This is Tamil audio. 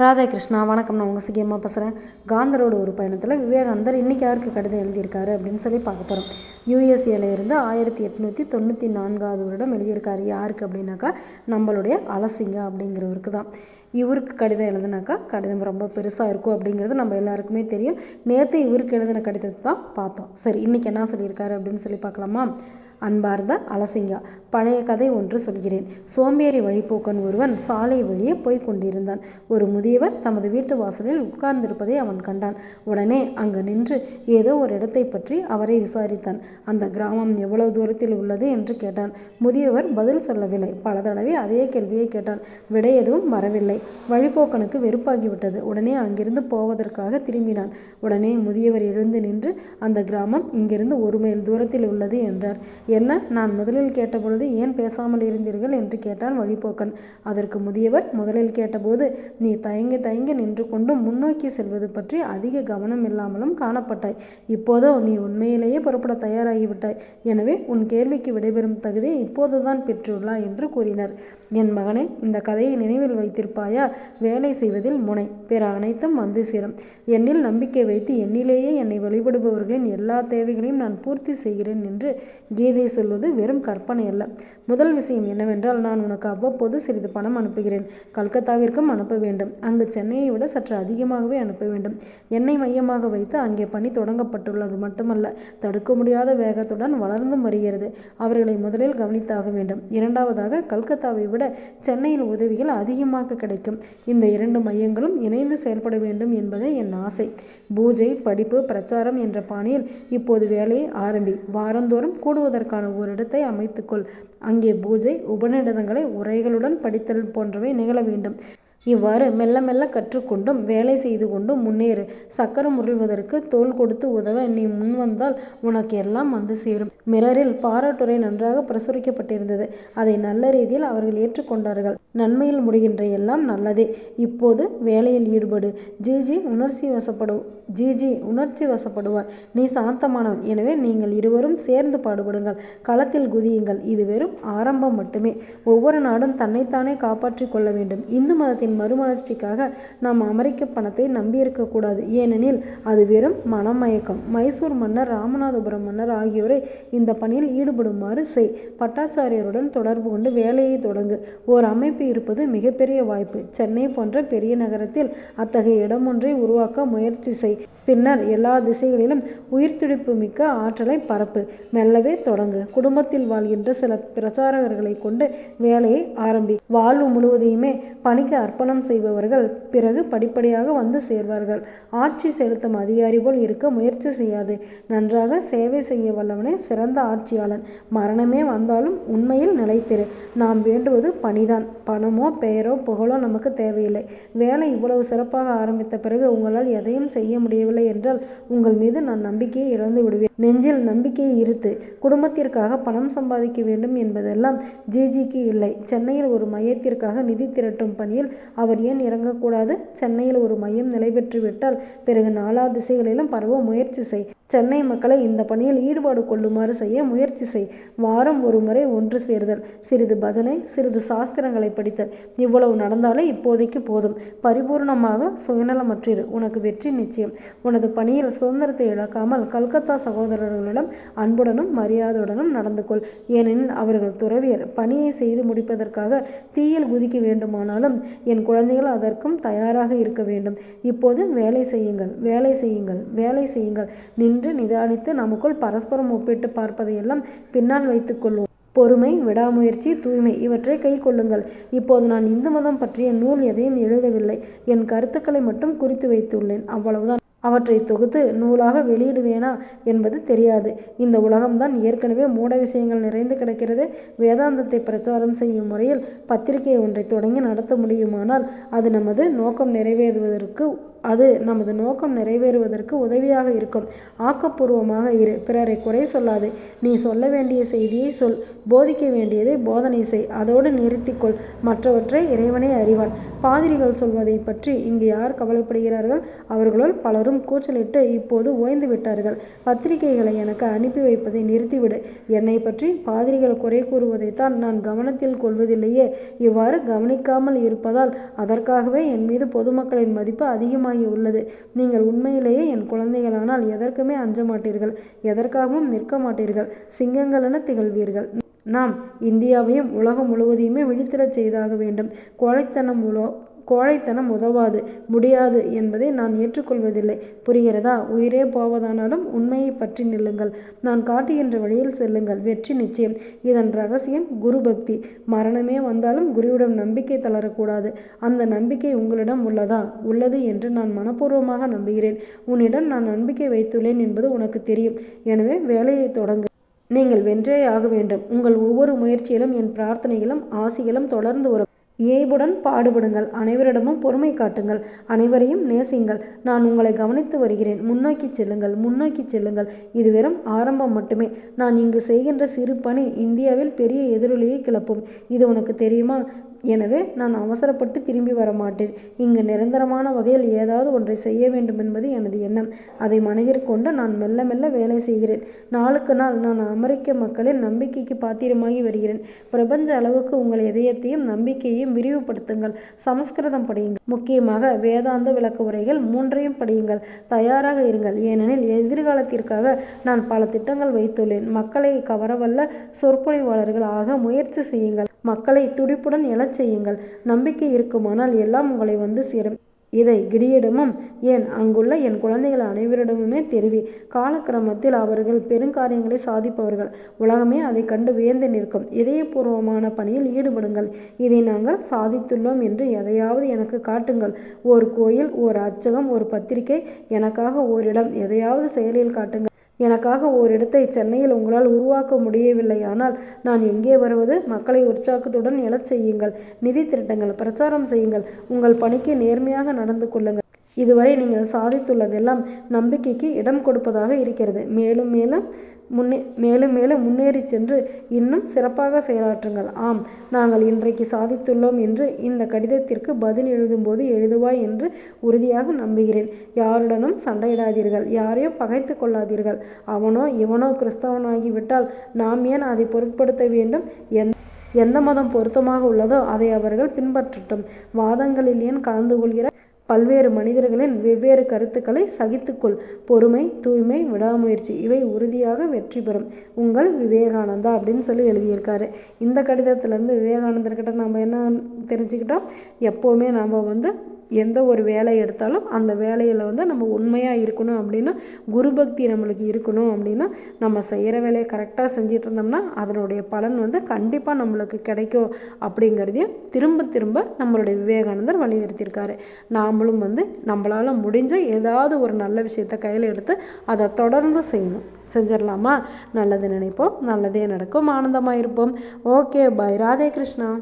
ராதா கிருஷ்ணா வணக்கம். நான் உங்கள் சுகியமாக பேசுகிறேன் காந்தரோட ஒரு பயணத்தில் விவேகானந்தர் இன்றைக்கி யாருக்கு கடிதம் எழுதியிருக்காரு அப்படின்னு சொல்லி பார்க்க போகிறோம் யூஎஸ்ஏல இருந்து ஆயிரத்தி எட்நூற்றி தொண்ணூற்றி நான்காவது வருடம் எழுதியிருக்காரு. யாருக்கு அப்படின்னாக்கா நம்மளுடைய அலசிங்க அப்படிங்கிறவருக்கு தான். இவருக்கு கடிதம் எழுதுனாக்கா கடிதம் ரொம்ப பெருசாக இருக்கும் அப்படிங்கிறது நம்ம எல்லாருக்குமே தெரியும். நேற்று இவருக்கு எழுதின கடிதத்தை தான் பார்த்தோம். சரி இன்றைக்கி என்ன சொல்லியிருக்காரு அப்படின்னு சொல்லி பார்க்கலாமா? அன்பார்ந்த அலசிங்கா பழைய கதை ஒன்று சொல்கிறேன். சோம்பேறி வழிப்போக்கன் ஒருவன் சாலை வழியே போய்க் கொண்டிருந்தான். ஒரு முதியவர் தமது வீட்டு வாசலில் உட்கார்ந்திருப்பதை அவன் கண்டான். உடனே அங்கு நின்று ஏதோ ஒரு இடத்தை பற்றி அவரை விசாரித்தான். அந்த கிராமம் எவ்வளவு தூரத்தில் உள்ளது என்று கேட்டான். முதியவர் பதில் சொல்லவில்லை. பல தடவை அதே கேள்வியை கேட்டான். விடை எதுவும் வரவில்லை. வழிப்போக்கனுக்கு வெறுப்பாகிவிட்டது. உடனே அங்கிருந்து போவதற்காக திரும்பினான். உடனே முதியவர் எழுந்து நின்று அந்த கிராமம் இங்கிருந்து ஒரு மைல் தூரத்தில் உள்ளது என்றார். என்ன? நான் முதலில் கேட்டபொழுது ஏன் பேசாமல் இருந்தீர்கள் என்று கேட்டான் வழிபோக்கன் அதற்கு முதியவர் முதலில் கேட்டபோது நீ தயங்கி தயங்கி நின்று கொண்டும் முன்னோக்கி செல்வது பற்றி அதிக கவனம் இல்லாமலும் காணப்பட்டாய். இப்போதோ நீ உண்மையிலேயே புறப்பட தயாராகிவிட்டாய். எனவே உன் கேள்விக்கு விடைபெறும் தகுதியை இப்போதுதான் பெற்றுள்ளாய் என்று கூறினர். என் மகனே இந்த கதையை நினைவில் வைத்திருப்பாயா? வேலை செய்வதில் முனை. பிற அனைத்தும் வந்து சேரும். என்னில் நம்பிக்கை வைத்து என்னிலேயே என்னை வழிபடுபவர்களின் எல்லா தேவைகளையும் நான் பூர்த்தி செய்கிறேன் என்று கீதை சொல்வது வெறும் கற்பனை அல்ல. முதல் விஷயம் என்னவென்றால் நான் உனக்கு அவ்வப்போது சிறிது பணம் அனுப்புகிறேன். கல்கத்தாவிற்கும் அனுப்ப வேண்டும். அங்கு சென்னையை விட சற்று அதிகமாகவே அனுப்ப வேண்டும். என்னை மையமாக வைத்து அங்கே பணி தொடங்கப்பட்டுள்ளது மட்டுமல்ல தடுக்க முடியாத வேகத்துடன் வளர்ந்தும் வருகிறது. அவர்களை முதலில் கவனித்தாக வேண்டும். இரண்டாவதாக கல்கத்தாவை விட சென்னையில் உதவிகள் அதிகமாக கிடைக்கும். இந்த இரண்டு மையங்களும் இணைந்து செயல்பட வேண்டும் என்பதே என் ஆசை. பூஜை படிப்பு பிரச்சாரம் என்ற பாணியில் இப்போது வேலையை ஆரம்பி. வாரந்தோறும் கூடுவதற்கான ஒரு இடத்தை அமைத்துக்கொள் அங்கே பூஜை உபநிடதங்களை உரைகளுடன் படித்தல் போன்றவை நிகழ வேண்டும். இவ்வாறு மெல்ல மெல்ல கற்றுக்கொண்டும் வேலை செய்து கொண்டும் முன்னேறு. சக்கரம் உருள்வதற்கு தோல் கொடுத்து உதவ நீ முன் வந்தால் உனக்கு எல்லாம் வந்து சேரும். மிரரில் பாராட்டுரை நன்றாக பிரசுரிக்கப்பட்டிருந்தது. அதை நல்ல ரீதியில் அவர்கள் ஏற்றுக்கொண்டார்கள். நன்மையில் முடிகின்ற எல்லாம் நல்லதே. இப்போது வேலையில் ஈடுபடு. ஜிஜி உணர்ச்சி வசப்படு ஜிஜி உணர்ச்சி வசப்படுவார். நீ சாந்தமானவன். எனவே நீங்கள் இருவரும் சேர்ந்து பாடுபடுங்கள். களத்தில் குதியுங்கள். இது வெறும் ஆரம்பம் மட்டுமே. ஒவ்வொரு நாடும் தன்னைத்தானே காப்பாற்றிக் கொள்ள வேண்டும். இந்து மதத்தின் மறுமலர்ச்சிக்காக நாம் அமெரிக்க பணத்தை நம்பியிருக்கக்கூடாது. ஏனெனில் அது வெறும் மனமயக்கம் மைசூர் மன்னர் ராமநாதபுரம் மன்னர் ஆகியோரை இந்த பணியில் ஈடுபடுமாறு செய். பட்டாச்சாரியருடன் தொடர்பு கொண்டு வேலையை தொடங்கு. ஓர் அமைப்பு இருப்பது மிகப்பெரிய வாய்ப்பு. சென்னை போன்ற பெரிய நகரத்தில் அத்தகைய இடம் ஒன்றை உருவாக்க முயற்சி செய். பின்னர் எல்லா திசைகளிலும் உயிர்த்துடிப்பு மிக்க ஆற்றலை பரப்பு. மெல்லவே தொடங்கு. குடும்பத்தில் வாழ்கின்ற சில பிரச்சாரகர்களை கொண்டு வேலையை ஆரம்பி. வாழ்வு முழுவதையுமே பணிக்கு அர்ப்பணம் செய்பவர்கள் பிறகு படிப்படியாக வந்து சேர்வார்கள். ஆட்சி செலுத்தும் அதிகாரி போல் இருக்க முயற்சி செய்யாது. நன்றாக சேவை செய்ய வல்லவனே சிறந்த ஆட்சியாளன். மரணமே வந்தாலும் உண்மையில் நிலைத்திரு. நாம் வேண்டுவது பணிதான். பணமோ பெயரோ புகழோ நமக்கு தேவையில்லை. வேலை இவ்வளவு சிறப்பாக ஆரம்பித்த பிறகு உங்களால் எதையும் செய்ய முடியவில்லை என்றால் உங்கள் மீது நான் நம்பிக்கையை இழந்து விடுவேன். நெஞ்சில் நம்பிக்கையை இருத்து குடும்பத்திற்காக பணம் சம்பாதிக்க வேண்டும் என்பதெல்லாம் ஜிஜிக்கு இல்லை. சென்னையில் ஒரு மையத்திற்காக நிதி திரட்டும் பணியில் அவர் ஏன் இறங்கக்கூடாது? சென்னையில் ஒரு மையம் நிலைபெற்றுவிட்டால் பிறகு நாலா திசைகளிலும் பரவ முயற்சி செய். சென்னை மக்களை இந்த பணியில் ஈடுபாடு கொள்ளுமாறு செய்ய முயற்சி செய். வாரம் ஒரு முறை ஒன்று சேர்தல். சிறிது பஜனை சிறிது சாஸ்திரங்களை படித்தல். இவ்வளவு நடந்தாலே இப்போதைக்கு போதும். பரிபூர்ணமாக சுயநலமற்றிரு. உனக்கு வெற்றி நிச்சயம். உனது பணியில் சுதந்திரத்தை இழக்காமல் கல்கத்தா சகோதர சகோதரர்களிடம் அன்புடனும் மரியாதையுடனும் நடந்து கொள் ஏனெனில் அவர்கள் துறவியர். பணியை செய்து முடிப்பதற்காக தீயில் குதிக்க வேண்டுமானாலும் என் குழந்தைகள் அதற்கும் தயாராக இருக்க வேண்டும். இப்போது வேலை செய்யுங்கள் வேலை செய்யுங்கள் வேலை செய்யுங்கள். நின்று நிதானித்து நமக்குள் பரஸ்பரம் ஒப்பிட்டு பார்ப்பதையெல்லாம் பின்னால் வைத்துக்கொள்வோம் பொறுமை விடாமுயற்சி தூய்மை இவற்றை கை கொள்ளுங்கள். இப்போது நான் இந்து மதம் பற்றிய நூல் எதையும் எழுதவில்லை. என் கருத்துக்களை மட்டும் குறித்து வைத்துள்ளேன். அவ்வளவுதான். அவற்றை தொகுத்து நூலாக வெளியிடுவேனா என்பது தெரியாது. இந்த உலகம்தான் ஏற்கனவே மூட விஷயங்கள் நிறைந்து கிடக்கிறது. வேதாந்தத்தை பிரச்சாரம் செய்யும் முறையில் பத்திரிகை ஒன்றை தொடங்கி நடத்த முடியுமானால் அது நமது நோக்கம் நிறைவேறுவதற்கு அது நமது நோக்கம் நிறைவேறுவதற்கு உதவியாக இருக்கும். ஆக்கப்பூர்வமாக இரு பிறரை குறை சொல்லாது. நீ சொல்ல வேண்டிய செய்தியை சொல் போதிக்க வேண்டியதை போதனை செய். அதோடு நிறுத்திக்கொள். மற்றவற்றை இறைவனே அறிவான். பாதிரிகள் சொல்வதை பற்றி இங்கு யார் கவலைப்படுகிறார்கள்? அவர்களுள் பலரும் கூச்சலிட்டு இப்போது ஓய்ந்து விட்டார்கள். பத்திரிகைகளை எனக்கு அனுப்பி வைப்பதை நிறுத்திவிடு. என்னை பற்றி பாதிரிகள் குறை கூறுவதைத்தான் நான் கவனத்தில் கொள்வதில்லையே. இவ்வாறு கவனிக்காமல் இருப்பதால் அதற்காகவே என் மீது பொதுமக்களின் மதிப்பு அதிகமாகி உள்ளது. நீங்கள் உண்மையிலேயே என் குழந்தைகளானால் எதற்குமே அஞ்ச மாட்டீர்கள். எதற்காகவும் நிற்க மாட்டீர்கள். சிங்கங்களென திகழ்வீர்கள். நாம் இந்தியாவையும் உலகம் முழுவதையுமே விழித்திரச் செய்தாக வேண்டும். கோழைத்தனம் உலோ கோழைத்தனம் உதவாது முடியாது என்பதை நான் ஏற்றுக்கொள்வதில்லை. புரிகிறதா? உயிரே போவதானாலும் உண்மையை பற்றி நில்லுங்கள். நான் காட்டுகின்ற வழியில் செல்லுங்கள். வெற்றி நிச்சயம். இதன் ரகசியம் குரு பக்தி மரணமே வந்தாலும் குருவிடம் நம்பிக்கை தளரக்கூடாது. அந்த நம்பிக்கை உங்களிடம் உள்ளதா? உள்ளது என்று நான் மனப்பூர்வமாக நம்புகிறேன். உன்னிடம் நான் நம்பிக்கை வைத்துள்ளேன் என்பது உனக்கு தெரியும். எனவே வேலையை தொடங்கு. நீங்கள் வென்றே ஆக வேண்டும். உங்கள் ஒவ்வொரு முயற்சியிலும் என் பிரார்த்தனைகளும் ஆசிகளும் தொடர்ந்து வரும் இயைபுடன் பாடுபடுங்கள். அனைவரிடமும் பொறுமை காட்டுங்கள். அனைவரையும் நேசிங்கள். நான் உங்களை கவனித்து வருகிறேன். முன்னோக்கி செல்லுங்கள். முன்னோக்கி செல்லுங்கள். இது வெறும் ஆரம்பம் மட்டுமே. நான் இங்கு செய்கின்ற சிறு பணி இந்தியாவில் பெரிய எதிரொலியை கிளப்பும். இது உனக்கு தெரியுமா? எனவே நான் அவசரப்பட்டு திரும்பி வர மாட்டேன் இங்கு நிரந்தரமான வகையில் ஏதாவது ஒன்றை செய்ய வேண்டும் என்பது எனது எண்ணம். அதை மனதிற்கொண்டு நான் மெல்ல மெல்ல வேலை செய்கிறேன். நாளுக்கு நாள் நான் அமெரிக்க மக்களின் நம்பிக்கைக்கு பாத்திரமாகி வருகிறேன். பிரபஞ்ச அளவுக்கு உங்கள் இதயத்தையும் நம்பிக்கையையும் விரிவுபடுத்துங்கள். சமஸ்கிருதம் படியுங்கள். முக்கியமாக வேதாந்த விளக்க உரைகள் மூன்றையும் படியுங்கள். தயாராக இருங்கள். ஏனெனில் எதிர்காலத்திற்காக நான் பல திட்டங்கள் வைத்துள்ளேன். மக்களை கவரவல்ல சொற்பொழிவாளர்கள் ஆக முயற்சி செய்யுங்கள். மக்களை துடிப்புடன் எழச் செய்யுங்கள். நம்பிக்கை இருக்குமானால் எல்லாம் உங்களை வந்து சேரும். இதை கிடியிடமும் ஏன் அங்குள்ள என் குழந்தைகள் அனைவரிடமுமே தெரிவி. காலக்கிரமத்தில் அவர்கள் பெருங்காரியங்களை சாதிப்பவர்கள். உலகமே அதை கண்டு வியந்து நிற்கும். இதயபூர்வமான பணியில் ஈடுபடுங்கள். இதை நாங்கள் சாதித்துள்ளோம் என்று எதையாவது எனக்கு காட்டுங்கள். ஒரு கோயில் ஒரு அச்சகம் ஒரு பத்திரிகை எனக்காக ஓரிடம் எதையாவது செயலில் காட்டுங்கள். எனக்காக ஓரிடத்தை சென்னையில் உங்களால் உருவாக்க முடியவில்லை. ஆனால் நான் எங்கே வருவது? மக்களை உற்சாகத்துடன் எழச் செய்யுங்கள். நிதி திட்டங்கள் பிரச்சாரம் செய்யுங்கள். உங்கள் பணிக்கு நேர்மையாக நடந்து கொள்ளுங்கள். இதுவரை நீங்கள் சாதித்துள்ளதெல்லாம் நம்பிக்கைக்கு இடம் கொடுப்பதாக இருக்கிறது. மேலும் மேலும் முன்னே மேலும் மேலும் முன்னேறி சென்று இன்னும் சிறப்பாக செயலாற்றுங்கள். ஆம் நாங்கள் இன்றைக்கு சாதித்துள்ளோம் என்று இந்த கடிதத்திற்கு பதில் எழுதும்போது எழுதுவாய் என்று உறுதியாக நம்புகிறேன். யாருடனும் சண்டையிடாதீர்கள் யாரையும் பகைத்து கொள்ளாதீர்கள். அவனோ இவனோ கிறிஸ்தவனாகிவிட்டால் நாம் ஏன் அதை பொருட்படுத்த வேண்டும்? எந்த எந்த மதம் பொருத்தமாக உள்ளதோ அதை அவர்கள் பின்பற்றட்டும். வாதங்களில் ஏன் கலந்து கொள்கிற பல்வேறு மனிதர்களின் வெவ்வேறு கருத்துக்களை சகித்துக்கொள். பொறுமை தூய்மை விடாமுயற்சி இவை உறுதியாக வெற்றி பெறும். உங்கள் விவேகானந்தா அப்படின்னு சொல்லி எழுதியிருக்காரு. இந்த கடிதத்திலேருந்து விவேகானந்தர்கிட்ட நம்ம என்ன தெரிஞ்சுக்கிட்டோம்? எப்போவுமே நாம் வந்து எந்த ஒரு வேலை எடுத்தாலும் அந்த வேலையில் வந்து நம்ம உண்மையாக இருக்கணும் அப்படின்னா குரு பக்தி நம்மளுக்கு இருக்கணும் அப்படின்னா நம்ம செய்கிற வேலையை கரெக்டாக செஞ்சிட்டு இருந்தோம்னா அதனுடைய பலன் வந்து கண்டிப்பாக நம்மளுக்கு கிடைக்கும் அப்படிங்கிறதையும் திரும்ப திரும்ப நம்மளுடைய விவேகானந்தர் வலியுறுத்தியிருக்காரு. நாமளும் வந்து நம்மளால் முடிஞ்ச ஏதாவது ஒரு நல்ல விஷயத்த கையில் எடுத்து அதை தொடர்ந்து செய்யணும். செஞ்சிடலாமா? நல்லது நினைப்போம். நல்லதே நடக்கும். ஆனந்தமாக இருப்போம் ஓகே பாய் ராதே கிருஷ்ணா.